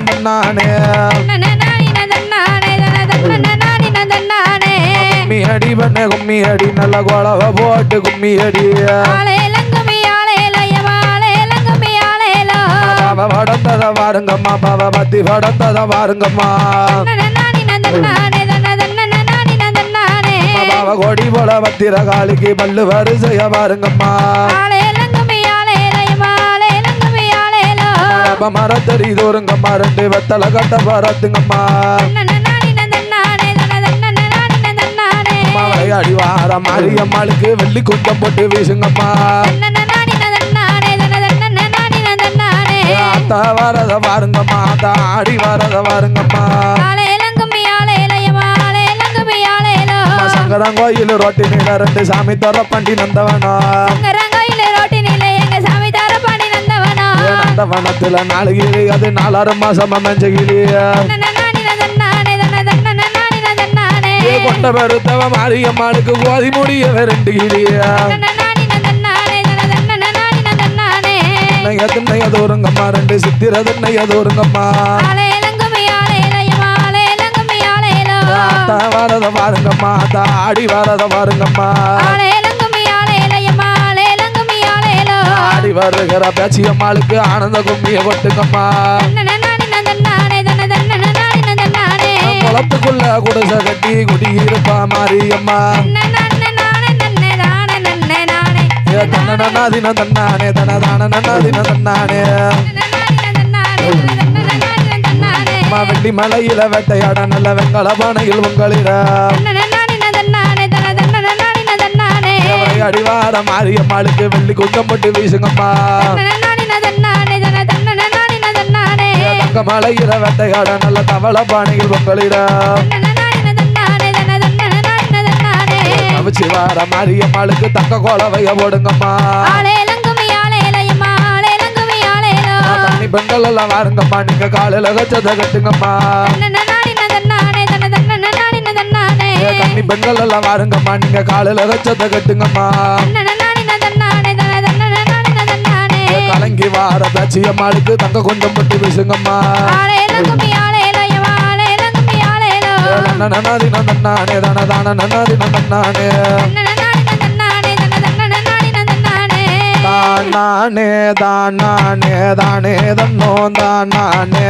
தன்னானே கும்மி அடி பண்ண கும்மி அடி நல்ல குழவ போட்டு கும்மி அடி பாவ வாருங்கம்மா பாவ பத்தி படந்தத வாருங்கம்மா. பாவ கொடி போல பத்திர காலிக்கு பல்லு வரிசைய பாருங்கம்மா பாவ மரத்தடி தூருங்கம்மா ரெண்டு வெத்தலை கட்ட பாராத்துங்கம்மா விளையாடி வார மாரியம்மாளுக்கு வெள்ளி குஞ்சம் போட்டு வீசுங்கம்மா. அத்தா வரத பாருங்கம்மா அத்தா ஆடி வரத பாருங்கம்மா அம்மா கோயில் ரோட்டி நீல ரெண்டு சாமி தர பண்டி நந்தவனா நந்தவனத்துல நாலு கிளி அது நாலாறு மாசம் அமைஞ்ச கிளி கொண்ட பெருத்தவ மாரியம்மாளுக்கு கோதி முடிய ரெண்டு கிளி திண்ணைய திண்ணைய ரெண்டு சித்திர திண்ணைய தூருங்கம்மா அத்தா வரத பாருங்கம்மா அத்தா ஆடி வரத பாருங்கம்மா வருகிற பேச்சியம்மாளுக்கு ஆனந்த கும்மிய கொட்டுக்கம்மா குளத்துக்குள்ள குடிசை கட்டி குடியிருப்பா மாரியம்மா. ஏ தன்ன தன்னானே தன தான நன்னாதின தன்னானே. வெள்ளி மலையில வேட்டையாட நல்ல வெங்கல பானையில் உங்களிடம் அடிவார மாரியம்மாளுக்கு வெள்ளி குஞ்சம் போட்டு வீசுங்கம்மா. ஏ தங்க மலையில வேட்டையாட நல்ல தவள பாணியில் உங்களிட தவிச்சு வார மாரியம்மாளுக்கு தங்க கோலவைய போடுங்கம்மா. பெண்கள் எல்லாம் வாருங்கம்மா. நீங்க காலையில கச்சதை கட்டுங்கம்மா. ஏ கண்ணி பெண்கள் எல்லாம் வாருங்கம்மா. நீங்க காலையில வச்சத கட்டுங்கம்மா. கலங்கி வார பேச்சியம்மாளுக்கு தங்க கொஞ்சம் பட்டு பேசுங்கம்மா ஏ தன்ன நன்னாதின தான நன்னாதின தன்னானே தானானே தானானே தானே தன்னோ தானே